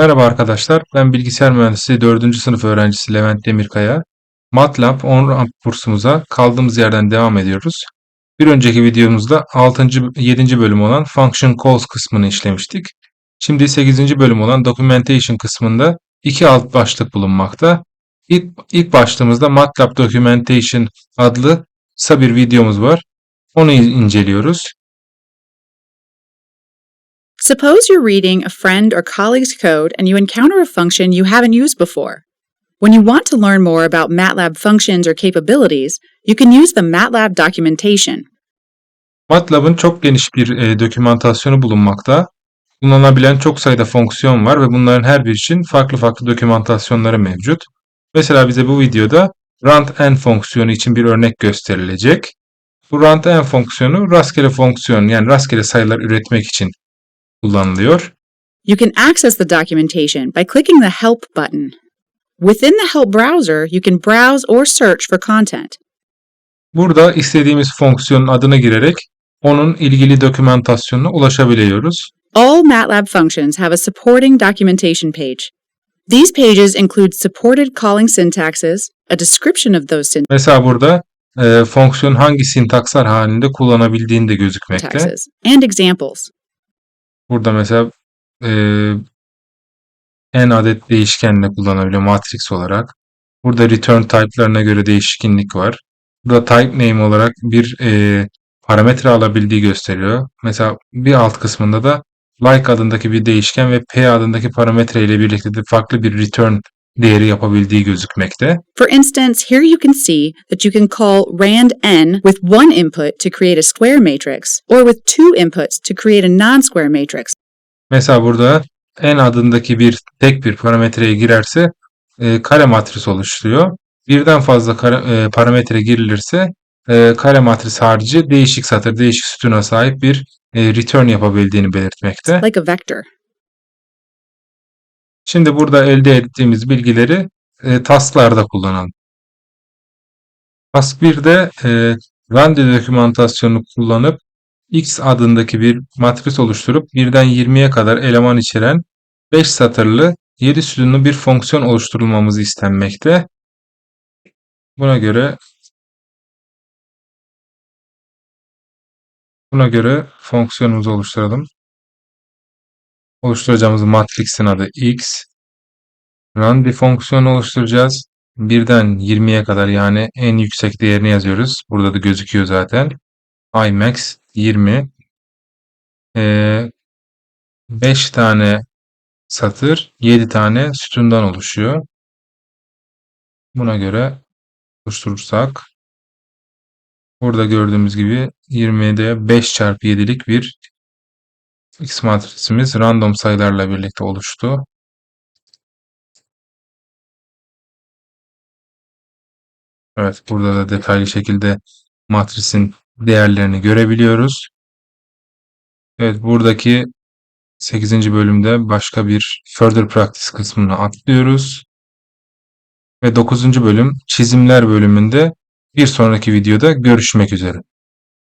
Merhaba arkadaşlar, ben bilgisayar mühendisliği 4. sınıf öğrencisi Levent Demirkaya. MATLAB on-ramp kursumuza kaldığımız yerden devam ediyoruz. Bir önceki videomuzda 6. 7. bölüm olan Function Calls kısmını işlemiştik. Şimdi 8. bölüm olan Documentation kısmında iki alt başlık bulunmakta. İlk, ilk başlığımızda MATLAB Documentation adlı kısa bir videomuz var. Onu inceliyoruz. Suppose you're reading a friend or colleague's code and you encounter a function you haven't used before. When you want to learn more about MATLAB functions or capabilities, you can use the MATLAB documentation. MATLAB'ın çok geniş bir e, dokümantasyonu bulunmakta. Kullanılabilen çok sayıda fonksiyon var ve bunların her biri için farklı farklı dokümantasyonları mevcut. Mesela bize bu videoda rand fonksiyonu için bir örnek gösterilecek. Bu rand fonksiyonu rastgele fonksiyon yani rastgele sayılar üretmek için kullanılıyor. You can access the documentation by clicking the Help button. Within the Help browser, you can browse or search for content. Burada istediğimiz fonksiyonun adını girerek onun ilgili dokümantasyonuna ulaşabiliyoruz. All MATLAB functions have a supporting documentation page. These pages include supported calling syntaxes, a description of those Mesela burada e, fonksiyon hangi sintakslar halinde kullanabildiğini de gözükmekte. syntaxes, and examples. Burada mesela e, n adet değişkenle kullanabiliyor matrix olarak. Burada return type'larına göre değişkenlik var. Burada type name olarak bir e, parametre alabildiği gösteriyor. Mesela bir alt kısmında da like adındaki bir değişken ve p adındaki parametre ile birlikte de farklı bir return değeri yapabildiği gözükmekte. For instance, here you can see that you can call rand n with one input to create a square matrix, or with two inputs to create a non-square matrix. Mesela burada n adındaki bir tek bir parametreye girerse e, kare matris oluşturuyor. Birden fazla kare, e, parametre girilirse e, kare matris harici değişik satır, değişik sütuna sahip bir e, return yapabildiğini belirtmekte. like a vector. Şimdi burada elde ettiğimiz bilgileri e, task'larda kullanalım. Task 1'de e, randi dokümantasyonunu kullanıp x adındaki bir matris oluşturup 1'den 20'ye kadar eleman içeren 5 satırlı 7 sütunlu bir fonksiyon oluşturulmamız istenmekte. Buna göre buna göre fonksiyonumuzu oluşturalım. Oluşturacağımız matrixin adı x. Run bir fonksiyon oluşturacağız. 1'den 20'ye kadar yani en yüksek değerini yazıyoruz. Burada da gözüküyor zaten. imax 20. Ee, 5 tane satır 7 tane sütundan oluşuyor. Buna göre oluşturursak burada gördüğümüz gibi 20'de 5 çarpı 7'lik bir X matrisimiz random sayılarla birlikte oluştu. Evet, burada da detaylı şekilde matrisin değerlerini görebiliyoruz. Evet, buradaki 8. bölümde başka bir further practice kısmını atlıyoruz. Ve 9. bölüm çizimler bölümünde bir sonraki videoda görüşmek üzere.